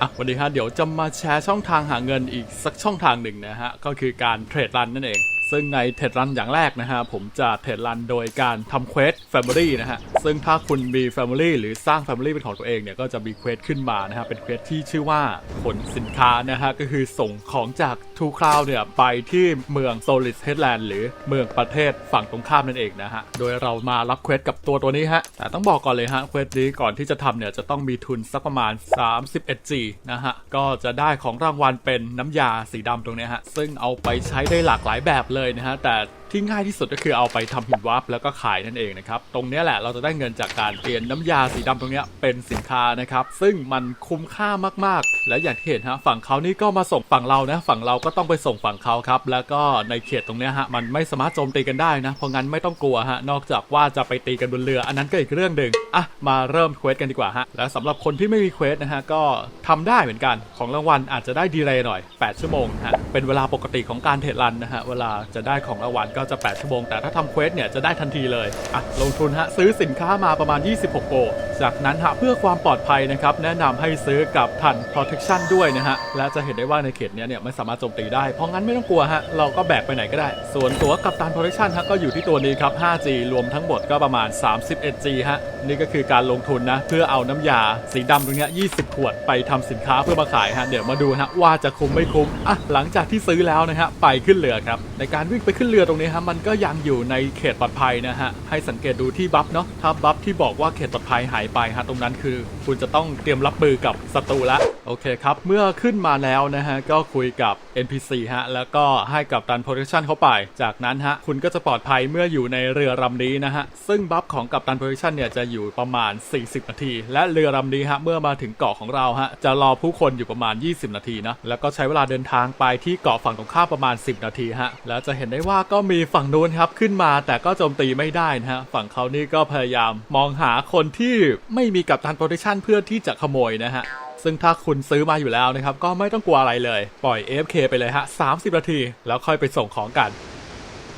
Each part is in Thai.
อะวันนี้ฮะเดี๋ยวจะมาแชร์ช่องทางหาเงินอีกสักช่องทางหนึ่งนะฮะ ก็คือการเทรดรันนั่นเอง ซึ่งในเทรดรันอย่างแรกนะฮะ ผมจะเทรดรันโดยการทำเควส Family นะฮะ ซึ่งถ้าคุณมี Family หรือสร้าง Family เป็นของตัวเองเนี่ย ก็จะมีเควสขึ้นมานะฮะ เป็นเควสที่ชื่อว่าขนสินค้านะฮะ ก็คือส่งของจาก True Cloud เนี่ย ไปที่เมือง Solis Headland หรือเมืองประเทศฝั่งตรงข้ามนั่นเองนะฮะ โดยเรามารับเควสกับตัวตัวนี้ฮะ แต่ต้องบอกก่อนเลยฮะ เควสนี้ก่อนที่จะทำเนี่ยจะต้องมีทุนสักประมาณ 31G นะฮะ ก็จะได้ของรางวัลเป็นน้ำยาสีดำตรงนี้ฮะ ซึ่งเอาไปใช้ได้หลากหลายแบบเลยนะฮะ แต่ ที่ง่ายที่สุดก็คือเอาไปทำหินวับแล้วก็ขายนั่นเองนะครับ ตรงนี้แหละเราจะได้เงินจากการเปลี่ยนน้ำยาสีดำตรงนี้เป็นสินค้านะครับ ซึ่งมันคุ้มค่ามากๆ และอย่างที่เห็นฮะฝั่งเขานี่ก็มาส่งฝั่งเรานะ ฝั่งเราก็ต้องไปส่งฝั่งเขาครับ แล้วก็ในเขตตรงนี้ฮะมันไม่สามารถโจมตีกันได้นะ เพราะงั้นไม่ต้องกลัวฮะนอกจากว่าจะไปตีกันบนเรือ อันนั้นก็อีกเรื่องหนึ่งอะมาเริ่มเควสกันดีกว่าฮะและสำหรับคนที่ไม่มีเควสนะฮะก็ทำได้เหมือนกันของรางวัลอาจจะได้ดีเลย์หน่อย 8 ชั่วโมงฮะเป็นเวลาปกติของการเทรดรันนะฮะเวลาจะได้ของรางวัลก็จะ 8 ชั่วโมง แต่ถ้าทำเควสเนี่ยจะได้ทันทีเลยอะลงทุนฮะซื้อสินค้ามาประมาณ 26โกจากนั้นฮะเพื่อความปลอดภัยนะครับแนะนำให้ซื้อกับทัน protection ด้วยนะฮะและจะเห็นได้ว่าในเขตเนี้ยเนี่ยไม่สามารถโจมตีได้ เพราะงั้นไม่ต้องกลัวฮะเราก็แบกไปไหนก็ได้ ส่วนตัวกับตัน protection ฮะก็อยู่ที่ตัวนี้ครับ 5G รวมทั้งหมดก็ประมาณ 31G ฮะนี่ก็คือการลงทุนนะเพื่อเอาน้ำยาสีดำตรงเนี้ย20 ขวดไปทำสินค้าเพื่อมาขายฮะเดี๋ยวมาดูฮะว่าจะคุ้มไม่คุ้มอะหลังจากที่ซื้อแล้วนะฮะไปขึ้นเรือครับในการวิ่งไปขึ้นเรือตรงนี้ฮะมันก็ยังอยู่ในเขตปลอดภัยนะฮะให้สังเกตดูที่บัฟเนาะถ้าบัฟที่บอกว่าเขตปลอดภัยหายไปฮะตรงนั้นคือ คุณจะต้องเตรียมรับมือกับศัตรูละโอเคครับ เมื่อขึ้นมาแล้วนะฮะก็คุยกับ NPC ฮะแล้วก็ให้กับตัน protection เข้าไป จากนั้นฮะคุณก็จะปลอดภัยเมื่ออยู่ในเรือลำนี้นะฮะซึ่งบัฟของกัปตัน protection เนี่ยจะอยู่ประมาณ 40 นาที และเรือลำนี้ฮะเมื่อมาถึงเกาะของเราฮะจะรอผู้คนอยู่ประมาณ 20 นาทีนะแล้วก็ใช้เวลาเดินทางไปที่เกาะฝั่งตรงข้ามประมาณ 10 นาทีฮะแล้วจะเห็นได้ว่าก็มีฝั่งนู้นครับขึ้นมาแต่ก็โจมตีไม่ได้นะฮะฝั่งเขานี่ก็พยายามมองหาคนที่ไม่มีกัปตัน protection เพื่อที่จะขโมยนะฮะซึ่งถ้าคุณซื้อมาอยู่แล้วนะครับ ก็ไม่ต้องกลัวอะไรเลย ปล่อย AFK ไปเลยฮะ 30 นาที แล้วค่อยไปส่งของกัน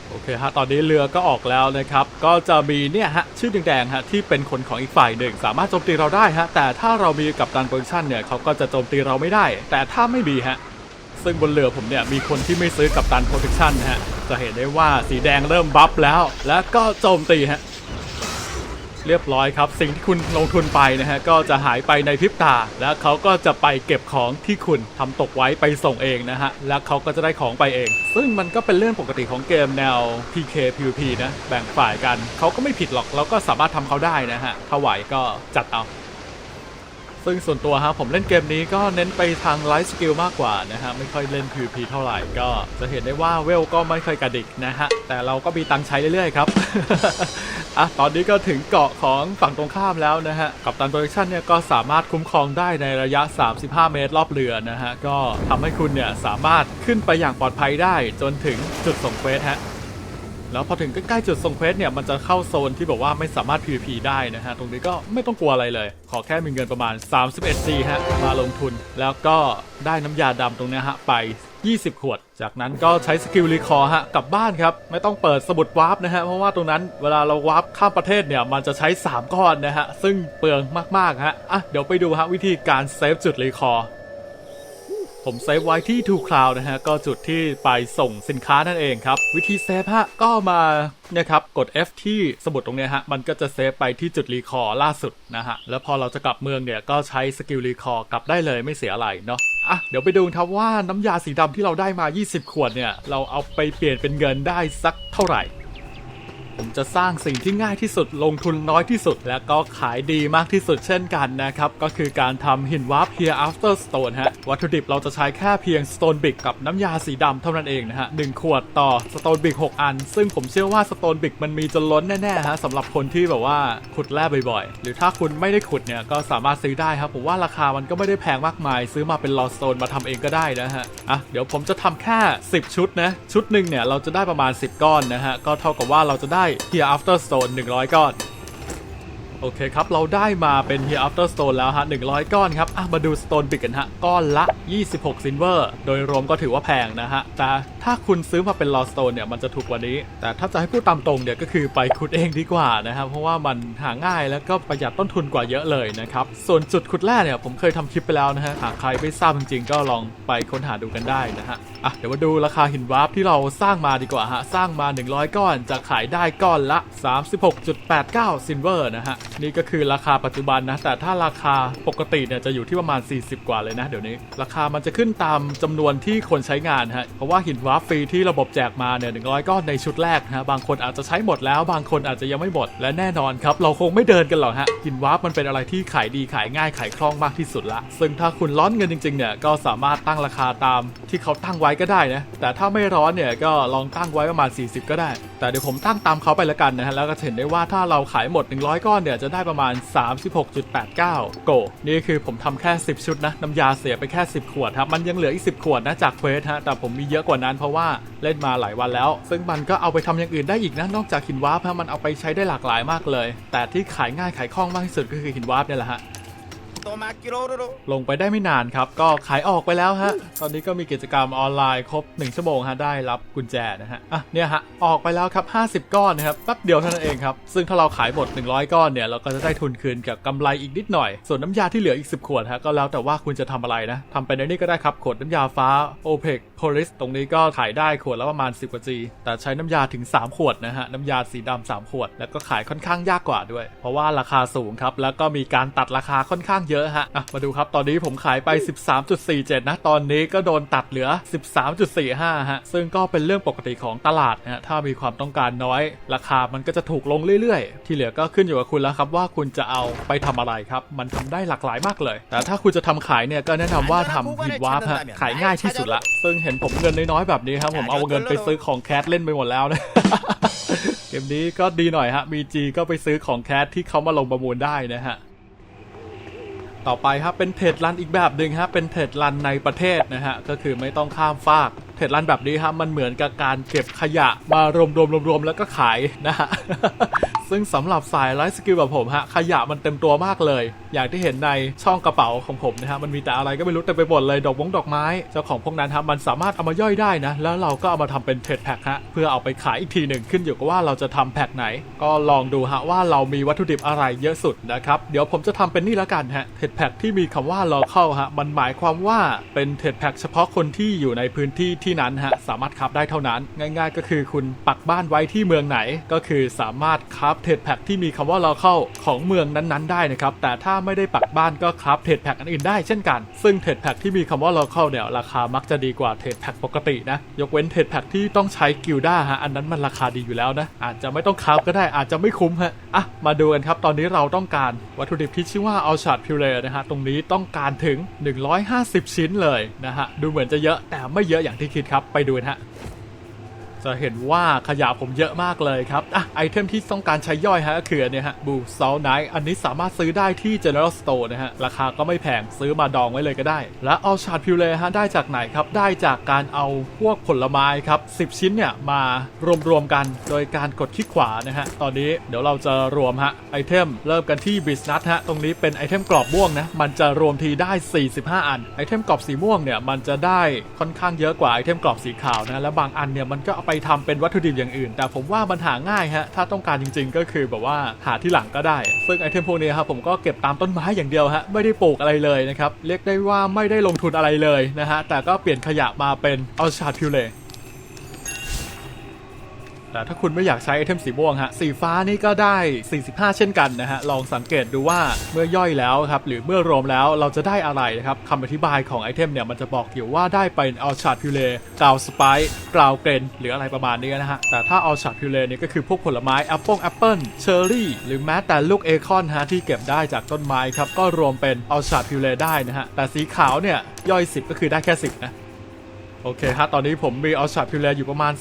โอเคฮะ ตอนนี้เรือก็ออกแล้วนะครับ ก็จะมีเนี่ยฮะ ชื่อแดงๆฮะ ที่เป็นคนของอีกฝ่ายหนึ่ง สามารถโจมตีเราได้ฮะ แต่ถ้าเรามีกับดันโพซิชันเนี่ยเขาก็จะโจมตีเราไม่ได้ แต่ถ้าไม่มีฮะ ซึ่งบนเรือผมเนี่ยมีคนที่ไม่ซื้อกับตันโปรเทคชั่นนะฮะ จะเห็นได้ว่าสีแดงเริ่มบัฟแล้ว แล้วก็โจมตีฮะ เรียบร้อยครับ สิ่งที่คุณลงทุนไปนะฮะ ก็จะหายไปในพริบตา แล้วเขาก็จะไปเก็บของที่คุณทำตกไว้ไปส่งเองนะฮะ แล้วเขาก็จะได้ของไปเอง ซึ่งมันก็เป็นเรื่องปกติของเกมแนว PK PVP นะ แบ่งฝ่ายกัน เขาก็ไม่ผิดหรอก เราก็สามารถทำเขาได้นะฮะถ้าไหวก็จัดเอา ซึ่งส่วนตัวฮะผมเล่นเกมนี้ก็เน้นไปทางไลฟ์สกิลมากกว่านะฮะไม่ค่อยเล่น PVP เท่าไหร่ก็จะเห็นได้ว่าเวลก็ไม่เคยกระดิกนะฮะแต่เราก็มีตังใช้เรื่อยๆครับอะตอนนี้ก็ถึงเกาะของฝั่งตรงข้ามแล้วนะฮะกับตันโปรดักชันเนี่ยก็สามารถคุ้มครองได้ในระยะ 35 เมตรรอบเรือนะฮะก็ทำให้คุณเนี่ยสามารถขึ้นไปอย่างปลอดภัยได้จนถึงจุดส่งเควสฮะ แล้วพอถึงใกล้ๆจุดส่งเควสเนี่ยมันจะเข้าโซนที่บอกว่าไม่สามารถ PVP ได้นะฮะ ตรงนี้ก็ไม่ต้องกลัวอะไรเลย ขอแค่มีเงินประมาณ 31 G ฮะ มาลงทุน แล้วก็ได้น้ำยาดำตรงนี้ฮะ ไป 20 ขวด จากนั้นก็ใช้สกิลรีคอร์ฮะ กลับบ้านครับ ไม่ต้องเปิดสมุดวาร์ปนะฮะ เพราะว่าตรงนั้นเวลาเราวาร์ปข้ามประเทศเนี่ยมันจะใช้ 3 ก้อนนะฮะ ซึ่งเปลืองมากๆฮะ อะเดี๋ยวไปดูฮะวิธีการเซฟจุดรีคอร์ ผมเซฟไว้ที่ True Cloud นะฮะก็จุดที่ไปส่งสินค้านั่นเองครับ วิธีเซฟฮะก็มาเนี่ยครับกด F ที่สมุดตรงเนี้ยฮะมันก็จะเซฟไปที่จุดรีคอร์ล่าสุดนะฮะแล้วพอเราจะกลับเมืองเนี่ยก็ใช้สกิลรีคอร์กลับได้เลยไม่เสียอะไรเนาะอะเดี๋ยวไปดูครับว่าน้ำยาสีดำที่เราได้มา 20 ขวดเนี่ยเราเอาไปเปลี่ยนเป็นเงินได้สักเท่าไหร่ ผมจะสร้างสิ่งที่ง่ายที่สุดลงทุนน้อยที่สุด และก็ขายดีมากที่สุดเช่นกันนะครับ ก็คือการทำหินวาร์ป here after stone ฮะ วัตถุดิบเราจะใช้แค่เพียง stone brick กับน้ำยาสีดำเท่านั้นเองนะฮะ1ขวดต่อ stone brick 6 อัน ซึ่งผมเชื่อว่า stone brick มันมีจนล้นแน่ๆฮะสำหรับคนที่แบบว่าขุดแร่บ่อยๆ หรือถ้าคุณไม่ได้ขุดเนี่ยก็สามารถซื้อได้ครับผมว่าราคามันก็ไม่ได้แพงมากมาย ซื้อมาเป็น raw stone มาทำเองก็ได้นะฮะอะเดี๋ยวผมจะทำแค่ 10 ชุดนะชุดหนึ่งเนี่ยเราจะได้ประมาณ 10 ก้อนนะฮะก็เท่ากับว่าเราจะได้ here after stone 100ก้อน โอเคครับ เราได้มาเป็น Here After Stone แล้วฮะ100ก้อนครับ อะ มาดู Stone Pick กันฮะ ก้อนละ 26 Silver โดยรวมก็ถือว่าแพงนะฮะ แต่ ถ้าคุณซื้อมาเป็น Raw Stone เนี่ยมันจะถูกกว่านี้ แต่ถ้าจะให้พูดตามตรงเนี่ยก็คือไปขุดเองดีกว่านะครับ เพราะว่ามันหาง่ายแล้วก็ประหยัดต้นทุนกว่าเยอะเลยนะครับ ส่วนจุดขุดแร่เนี่ยผมเคยทำคลิปไปแล้วนะฮะ หากใครไม่ทราบจริงๆก็ลองไปค้นหาดูกันได้นะฮะ อะเดี๋ยวมาดูราคาหินวาร์ปที่เราสร้างมาดีกว่าฮะ สร้างมา 100 ก้อนจะขายได้ก้อนละ 36.89ซินเวอร์นะฮะ นี่ก็คือราคาปัจจุบันนะ แต่ถ้าราคาปกติเนี่ยจะอยู่ที่ประมาณ 40 กว่าเลยนะเดี๋ยวนี้ ราคามันจะขึ้นตามจำนวนที่คนใช้งานฮะ เพราะว่าหินวาร์ปฟรีที่ระบบแจกมาเนี่ย100ก้อนในชุดแรกนะบางคนอาจจะใช้หมดแล้ว บางคนอาจจะยังไม่หมด และแน่นอนครับ เราคงไม่เดินกันหรอกฮะหินวาร์ปมันเป็นอะไรที่ขายดีขายง่ายขายคล่องมากที่สุดละ ซึ่งถ้าคุณร้อนเงินจริงๆเนี่ยก็สามารถตั้งราคาตามที่เขาตั้งไว้ก็ได้นะแต่ถ้าไม่ร้อนเนี่ยก็ลองตั้งไว้ประมาณ 40 ก็ได้ แต่เดี๋ยวผมตั้งตามเขาไปละกันนะฮะแล้วก็เห็นได้ว่าถ้าเราขายหมด 100 ก้อนเนี่ยจะได้ประมาณ 36.89 โก นี่คือผมทำแค่ 10 ชุดนะน้ำยาเสียไปแค่ 10 ขวดครับมันยังเหลืออีก 10 ขวดนะจากเควสฮะแต่ผมมีเยอะกว่านั้นเพราะว่าเล่นมาหลายวันแล้ว ซึ่งมันก็เอาไปทำอย่างอื่นได้อีกนะนอกจากหินวาร์ปมันเอาไปใช้ได้หลากหลายมากเลย แต่ที่ขายง่ายขายคล่องมากที่สุดก็คือหินวาร์ปนี่แหละฮะ ลงไปได้ไม่นานครับ ก็ขายออกไปแล้วฮะ ตอนนี้ก็มีกิจกรรมออนไลน์ครบ 1 ชั่วโมงฮะ ได้รับกุญแจนะฮะ อะ เนี่ยฮะ ออกไปแล้วครับ 50 ก้อนนะครับ แป๊บเดียวเท่านั้นเองครับ ซึ่งถ้าเราขายหมด 100 ก้อนเนี่ย เราก็จะได้ทุนคืนกับกำไรอีกนิดหน่อย ส่วนน้ำยาที่เหลืออีก 10 ขวดฮะ ก็แล้วแต่ว่าคุณจะทำอะไรนะทำเป็นในนี้ก็ได้ครับ ขวดน้ำยาฟ้า OPEC Polis ตรงนี้ก็ขายได้ขวดละประมาณ 10 กว่า G แต่ใช้น้ำยาถึง 3 ขวดนะฮะ น้ำยาสีดำ3ขวด แล้วก็ขายค่อนข้างยากกว่าด้วย เพราะว่าราคาสูงครับ แล้วก็มีการตัดราคาค่อนข้างเยอะฮะอะมาดูครับ ตอนนี้ผมขายไป 13.47 นะ ตอนนี้ก็โดนตัดเหลือ 13.45 ฮะ ซึ่งก็เป็นเรื่องปกติของตลาดนะฮะถ้ามีความต้องการน้อย ราคามันก็จะถูกลงเรื่อยๆ ที่เหลือก็ขึ้นอยู่กับคุณแล้วครับว่าคุณจะเอาไปทำอะไรครับ มันทำได้หลากหลายมากเลย แต่ถ้าคุณจะทำขายเนี่ยก็แนะนำว่าทำหินวาร์ปฮะ ขายง่ายที่สุดละ ซึ่งเห็นผมเงินน้อยๆแบบนี้ครับ ผมเอาเงินไปซื้อของแคสเล่นไปหมดแล้วนะเกมนี้ก็ดีหน่อยฮะมีจีก็ไปซื้อของแคสที่เขามาลงประมูลได้นะฮะ ต่อไปครับเป็นเทรดรันอีกแบบหนึ่งฮะเป็นเทรดรันในประเทศนะฮะก็คือไม่ต้องข้ามฟากเทรดรันแบบนี้ครับมันเหมือนกับการเก็บขยะมารวมรวมรวมรวมแล้วก็ขายนะฮะซึ่งสำหรับสายไลฟ์สกิลแบบผมฮะขยะมันเต็มตัวมากเลย อย่างที่เห็นในช่องกระเป๋าของผมนะฮะมันมีแต่อะไรก็ไม่รู้เต็มไปหมดเลยดอกมงดอกไม้เจ้าของพวกนั้นครับมันสามารถเอามาย่อยได้นะ แล้วเราก็เอามาทำเป็นเทรดแพ็คฮะเพื่อเอาไปขายอีกทีหนึ่งขึ้นอยู่กับว่าเราจะทำแพ็คไหน ก็ลองดูฮะว่าเรามีวัตถุดิบอะไรเยอะสุดนะครับเดี๋ยวผมจะทำเป็นนี่แล้วกันฮะเทรดแพ็คที่มีคำว่า local ฮะมันหมายความว่าเป็นเทรดแพ็คเฉพาะคนที่อยู่ในพื้นที่ที่นั้นฮะสามารถคับได้เท่านั้น ง่าย ๆ ก็คือคุณปักบ้านไว้ที่เมืองไหน ก็คือสามารถคับเทรดแพ็คที่มีคำว่า local ของเมืองนั้นๆได้นะครับแต่ถ้าไม่ได้ปักบ้านก็คับเทรดแพ็คอันอื่นได้เช่นกัน ซึ่งเทรดแพ็คที่มีคำว่า local เนี่ยราคามักจะดีกว่าเทรดแพ็คปกตินะยกเว้นเทรดแพ็คที่ต้องใช้กิลด้าฮะอันนั้นมันราคาดีอยู่แล้วนะอาจจะไม่ต้องคับก็ได้อาจจะไม่คุ้มฮะอะมาดูกันครับตอนนี้เราต้องการวัตถุดิบที่ชื่อว่าเอาชาร์ดพิวเลนะฮะตรงนี้ต้องการถึง 150 ชิ้นเลยนะฮะดูเหมือนจะเยอะแต่ไม่เยอะอย่างที่คิดครับไปดูนะฮะ จะเห็นว่าขยะผมเยอะมากเลยครับ อะ ไอเทมที่ต้องการใช้ย่อยฮะก็คือเนี้ยฮะบูซ l ลไนท์อันนี้สามารถซื้อได้ที่ General Store นะฮะ ราคาก็ไม่แพงซื้อมาดองไว้เลยก็ได้ และเอาชาร์ดพิวเลฮะได้จากไหนครับ ได้จากการเอาพวกผลไม้ครับ 10 ชิ้นเนี่ย มารวมๆกันโดยการกดคลิกขวานะฮะ ตอนนี้เดี๋ยวเราจะรวมฮะไอเทมเริ่มกันที่บิสนัทฮะตรงนี้เป็นไอเทมกรอบม่วงนะมันจะรวมทีได้ 45 อันไอเทมกรอบสีม่วงเนี่ยมันจะได้ค่อนข้างเยอะกว่าไอเทมกรอบสีขาวนะและบางอันเนี่ยมันก็เอาไปทำเป็นวัตถุดิบอย่างอื่น แต่ผมว่ามันหาง่ายฮะถ้าต้องการจริง ๆ ก็คือแบบว่าหาที่หลังก็ได้ ซึ่งไอเทมพวกนี้ครับผมก็เก็บตามต้นไม้อย่างเดียวฮะไม่ได้ปลูกอะไรเลยนะครับเรียกได้ว่าไม่ได้ลงทุนอะไรเลยนะฮะแต่ก็เปลี่ยนขยะมาเป็นเอาชาร์ดพิวเล แต่ถ้าคุณไม่อยากใช้ไอเทมสีม่วงฮะ สีฟ้านี่ก็ได้ 45 เช่นกันนะฮะ ลองสังเกตดูว่าเมื่อย่อยแล้วครับ หรือเมื่อรวมแล้วเราจะได้อะไรนะครับคำอธิบายของไอเทมเนี่ย มันจะบอกอยู่ว่าได้เป็นเอัลชาร์ดพิวเลกราวสไปกราวเกรนหรืออะไรประมาณนี้นะฮะ แต่ถ้าเอัลชาร์ดพิวเลเนี่ยก็คือพวกผลไม้แอปเปิลแอปเปิลเชอร์รี่หรือแม้แต่ลูกเอคอนฮะที่เก็บได้จากต้นไม้ครับก็รวมเป็นเอัลชาร์ดพิวเลได้นะฮะแต่สีขาวเนี่ยย่อย 10 ก็คือได้แค่ 10 นะ โอเคฮะ ตอนนี้ผมมีเอาชาพิวเลอยู่ประมาณ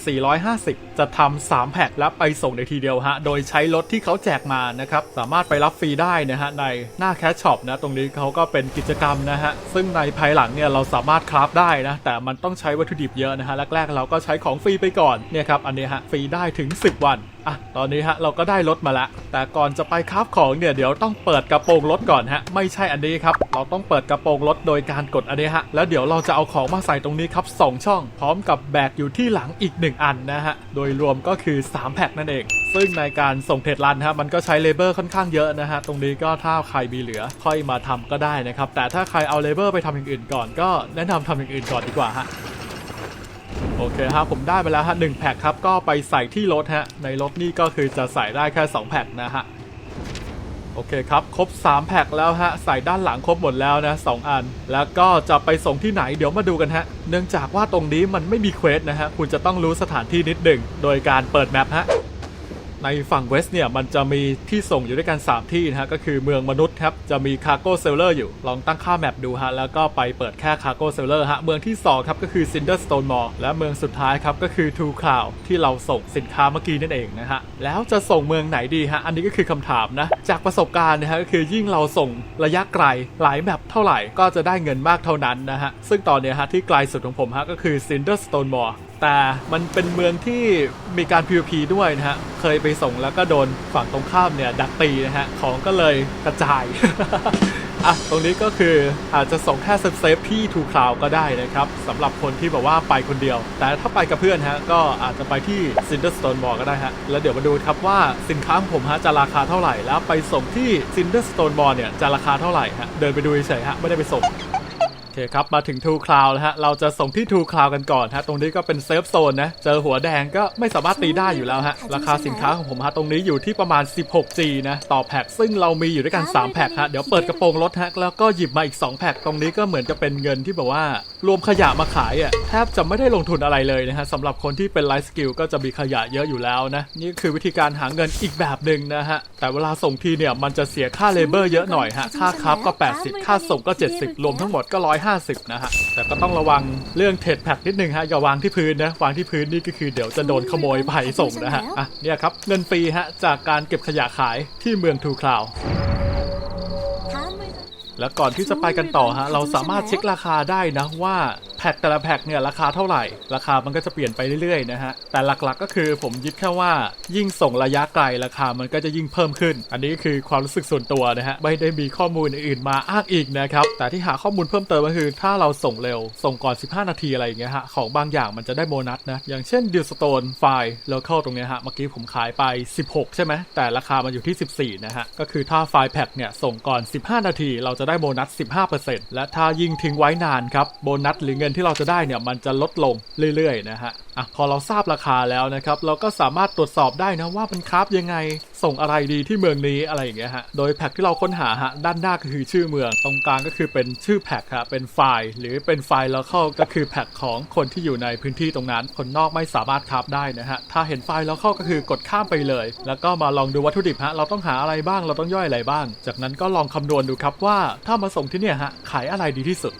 450 จะทำ3แพ็คแล้วไปส่งในทีเดียวฮะ โดยใช้รถที่เขาแจกมานะครับ สามารถไปรับฟรีได้นะฮะ ในหน้าแคชช็อปนะ ตรงนี้เขาก็เป็นกิจกรรมนะฮะ ซึ่งในภายหลังเนี่ยเราสามารถคราฟได้นะ แต่มันต้องใช้วัตถุดิบเยอะนะฮะ แรกๆเราก็ใช้ของฟรีไปก่อน เนี่ยครับ อันนี้ฮะ ฟรีได้ถึง 10 วันอะตอนนี้ฮะเราก็ได้รถมาล้วแต่ก่อนจะไปคราฟของเนี่ยเดี๋ยวต้องเปิดกระโปรงรถก่อนฮะ ไม่ใช่อันนี้ครับ เราต้องเปิดกระโปรงรถโดยการกดอันนี้ฮะ แล้วเดี๋ยวเราจะเอาของมาใส่ตรงนี้ครับสองช่อง พร้อมกับแบกอยู่ที่หลังอีก 1 อันนะฮะ โดยรวมก็คือ 3 แพ็คนั่นเอง ซึ่งในการส่งเทรดรันฮะมันก็ใช้เลเบอร์ค่อนข้างเยอะนะฮะ ตรงนี้ก็ถ้าใครมีเหลือค่อยมาทำก็ได้นะครับ แต่ถ้าใครเอาเลเบอร์ไปทำอย่างอื่นก่อนก็แนะนำทำอย่างอื่นก่อนดีกว่าฮะ โอเคครับผมได้ไปแล้วฮะหนึ่งแพ็คครับก็ไปใส่ที่รถฮะในรถนี่ก็คือจะใส่ได้แค่ 2 แพ็คนะฮะโอเคครับครบ 3 แพ็คแล้วฮะใส่ด้านหลังครบหมดแล้วนะสองอัน แล้วก็จะไปส่งที่ไหนเดี๋ยวมาดูกันฮะ เนื่องจากว่าตรงนี้มันไม่มีเควสนะฮะคุณจะต้องรู้สถานที่นิดหนึ่งโดยการเปิดแมปฮะ ในฝั่งเวสเนี่ยมันจะมีที่ส่งอยู่ด้วยกัน 3 ที่นะฮะก็คือเมืองมนุษย์ครับจะมีคาร์โก้เซลเลอร์อยู่ลองตั้งค่าแมปดูฮะแล้วก็ไปเปิดแค่คาร์โก้เซลเลอร์ฮะเมืองที่2ครับก็คือซินเดอร์สโตนมอลและเมืองสุดท้ายครับก็คือทูคลาวที่เราส่งสินค้าเมื่อกี้นั่นเองนะฮะแล้วจะส่งเมืองไหนดีฮะอันนี้ก็คือคำถามนะจากประสบการณ์นะฮะก็คือยิ่งเราส่งระยะไกลหลายแมปเท่าไหร่ก็จะได้เงินมากเท่านั้นนะฮะซึ่งตอนเนี้ยฮะที่ไกลสุดของผมฮะก็คือซินเดอร์สโตนมอล แต่มันเป็นเมืองที่มีการ PVP ด้วยนะฮะ เคยไปส่งแล้วก็โดนฝั่งตรงข้ามเนี่ยดักตีนะฮะ ของก็เลยกระจาย อะ ตรงนี้ก็คืออาจจะส่งแค่เซฟๆที่ทูคลาวก็ได้นะครับสำหรับคนที่แบบว่าไปคนเดียว แต่ถ้าไปกับเพื่อนฮะ ก็อาจจะไปที่ Cinderstone Mall ก็ได้ฮะ แล้วเดี๋ยวมาดูครับว่าสินค้าของผมฮะจะราคาเท่าไหร่ แล้วไปส่งที่ Cinderstone Mall เนี่ยจะราคาเท่าไหร่ฮะ เดินไปดูเฉยฮะ ไม่ได้ไปส่ง อเคครับ มาถึง Two Cloud แล้วฮะ เราจะส่งที่ Two Cloud กันก่อนฮะ ตรงนี้ก็เป็นเซฟโซนนะ เจอหัวแดงก็ไม่สามารถตีได้อยู่แล้วฮะ ราคาสินค้าของผมฮะ ตรงนี้อยู่ที่ประมาณ 16G นะ ต่อแพ็คซึ่งเรามีอยู่ด้วยกัน 3 แพ็คฮะ เดี๋ยวเปิดกระโปรงรถฮะ แล้วก็หยิบมาอีก 2 แพ็คตรงนี้ก็เหมือนจะเป็นเงินที่แบบว่ารวมขยะมาขายอะแทบจะไม่ได้ลงทุนอะไรเลยนะฮะสำหรับคนที่เป็นไลฟ์สกิลก็จะมีขยะเยอะอยู่แล้วนะ นี่คือวิธีการหาเงินอีกแบบหนึ่งนะฮะ แต่เวลาส่งทีเนี่ยมันจะเสียค่าเลเบอร์เยอะหน่อยฮะ ค่าครับก็ 80 ค่าส่งก็ 70 รวมทั้งหมดก็150 นะฮะ แต่ก็ต้องระวังเรื่องเทรดแพ็กนิดนึงฮะ อย่าวางที่พื้นนะ วางที่พื้นนี่ก็คือเดี๋ยวจะโดนขโมยไปส่งนะฮะ อะ เนี่ยครับ เงินฟรีฮะ จากการเก็บขยะขายที่เมืองทูคลาวแล้วก่อนที่จะไปกันต่อฮะ เราสามารถเช็คราคาได้นะว่า แพ็คแต่ละแพ็คเนี่ยราคาเท่าไหร่ ราคามันก็จะเปลี่ยนไปเรื่อยๆนะฮะ แต่หลักๆก็คือผมยึดแค่ว่ายิ่งส่งระยะไกลราคามันก็จะยิ่งเพิ่มขึ้น อันนี้คือความรู้สึกส่วนตัวนะฮะ ไม่ได้มีข้อมูลอื่นมาอ้างอีกนะครับ แต่ที่หาข้อมูลเพิ่มเติมก็คือ ถ้าเราส่งเร็ว ส่งก่อน 15 นาทีอะไรอย่างเงี้ยฮะ ของบางอย่างมันจะได้โบนัสนะ อย่างเช่นดิวสโตนไฟล์เลเข้าตรงเนี้ยฮะ เมื่อกี้ผมขายไป 16 ใช่ไหมแต่ราคามันอยู่ที่ 14 นะฮะ ก็คือถ้าไฟล์แพ็คเนี่ยส่งก่อน 15 นาที เราจะได้โบนัส 15%และถ้ายิ่งทิ้งไว้นานครับ โบนัสหรือเงินที่เราจะได้เนี่ยมันจะลดลงเรื่อยๆนะฮะอะพอเราทราบราคาแล้วนะครับ เราก็สามารถตรวจสอบได้นะว่ามันคราฟยังไง ส่งอะไรดีที่เมืองนี้อะไรอย่างเงี้ยฮะโดยแพ็คที่เราค้นหาฮะด้านหน้าก็คือชื่อเมือง ตรงกลางก็คือเป็นชื่อแพ็คฮะเป็นไฟล์ หรือเป็นไฟล์แล้วเข้าก็คือแพ็คของคนที่อยู่ในพื้นที่ตรงนั้น คนนอกไม่สามารถคราฟได้นะฮะถ้าเห็นไฟล์แล้วเข้าก็คือกดข้ามไปเลย แล้วก็มาลองดูวัตถุดิบฮะเราต้องหาอะไรบ้างเราต้องย่อยอะไรบ้าง จากนั้นก็ลองคำนวณดูครับว่าถ้ามาส่งที่เนี่ยฮะขายอะไรดีที่สุด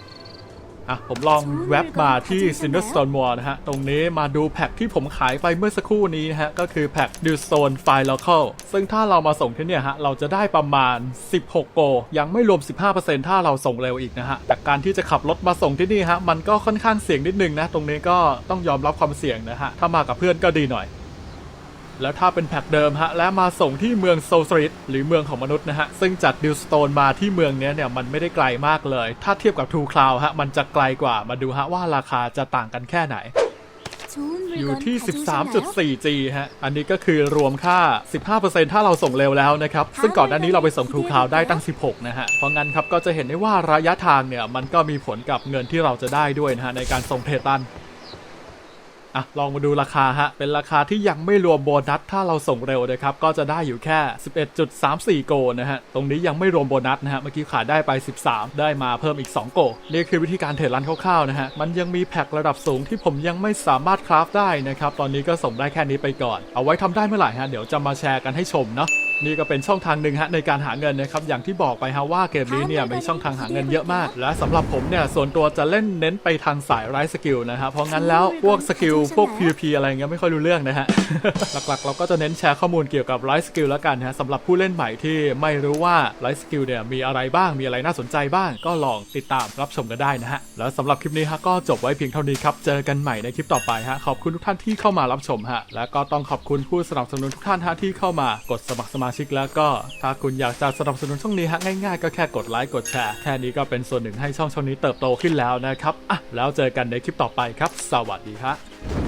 อะผมลองแว็บมาที่ Cinderstone Mall นะฮะ ตรงนี้มาดูแพ็คที่ผมขายไปเมื่อสักครู่นี้นะฮะ ก็คือแพ็ค d e w s t o n e File Local ซึ่งถ้าเรามาส่งที่เนี่ยฮะ เราจะได้ประมาณ 16 โก ยังไม่รวม 15%ถ้าเราส่งเร็วอีกนะฮะ แต่การที่จะขับรถมาส่งที่นี่ฮะ มันก็ค่อนข้างเสี่ยงนิดนึงนะ ตรงนี้ก็ต้องยอมรับความเสี่ยงนะฮะ ถ้ามากับเพื่อนก็ดีหน่อย แล้วถ้าเป็นแพ็คเดิมฮะและมาส่งที่เมืองโซลสรีทหรือเมืองของมนุษย์นะฮะซึ่งจากดิวสโตนมาที่เมืองนี้เนี่ยมันไม่ได้ไกลมากเลย ถ้าเทียบกับทูคลาวฮะมันจะไกลกว่ามาดูฮะว่าราคาจะต่างกันแค่ไหนอยู่ที่ 13.4G ฮะ อันนี้ก็คือรวมค่า 15%ถ้าเราส่งเร็วแล้วนะครับ ซึ่งก่อนหน้านี้เราไปส่งทูคลาวได้ตั้ง 16 นะฮะ เพราะงั้นครับก็จะเห็นได้ว่าระยะทางเนี่ย มันก็มีผลกับเงินที่เราจะได้ด้วยนะฮะ ในการส่งเทตัน อะลองมาดูราคาฮะ เป็นราคาที่ยังไม่รวมโบนัส ถ้าเราส่งเร็วนะครับ ก็จะได้อยู่แค่ 11.34 โกนะฮะ ตรงนี้ยังไม่รวมโบนัสนะฮะ เมื่อกี้ขายได้ไป 13 ได้มาเพิ่มอีก 2 โก นี่คือวิธีการเทรดรันคร่าวๆนะฮะ มันยังมีแพ็คระดับสูงที่ผมยังไม่สามารถคราฟได้นะครับ ตอนนี้ก็ส่งได้แค่นี้ไปก่อน เอาไว้ทำได้เมื่อไหร่ฮะ เดี๋ยวจะมาแชร์กันให้ชมเนาะ นี่ก็เป็นช่องทางหนึ่งฮะในการหาเงินนะครับอย่างที่บอกไปฮะว่าเกมนี้เนี่ยมีช่องทางหาเงินเยอะมาก และสำหรับผมเนี่ยส่วนตัวจะเล่นเน้นไปทางสายไร้สกิลนะฮะเพราะงั้นแล้วพวกสกิลพวก PVP อะไรเงี้ยไม่ค่อยรู้เรื่องนะฮะหลักๆ เราก็จะเน้นแชร์ข้อมูลเกี่ยวกับไลฟ์สกิลแล้วกันฮะสำหรับผู้เล่นใหม่ที่ไม่รู้ว่าไลฟ์สกิลเนี่ยมีอะไรบ้างมีอะไรน่าสนใจบ้าง ก็ลองติดตามรับชมกันได้นะฮะแล้วสำหรับคลิปนี้ฮะก็จบไว้เพียงเท่านี้ครับเจอกันใหม่ในคลิปต่อไปฮะขอบคุณทุกท่านที่เข้ามารับชมฮะและก็ต้องขอบคุณผู้สนับสนุนทุกท่านฮะที่เข้ามากดสมัครสมาชิกแล้วก็ ถ้าคุณอยากจะสนับสนุนช่องนี้ฮะง่ายๆก็แค่กดไลค์กดแชร์แค่นี้ก็เป็นส่วนหนึ่งให้ช่องช่องนี้เติบโตขึ้นแล้วนะครับอะแล้วเจอกันในคลิปต่อไปครับ สวัสดีครับ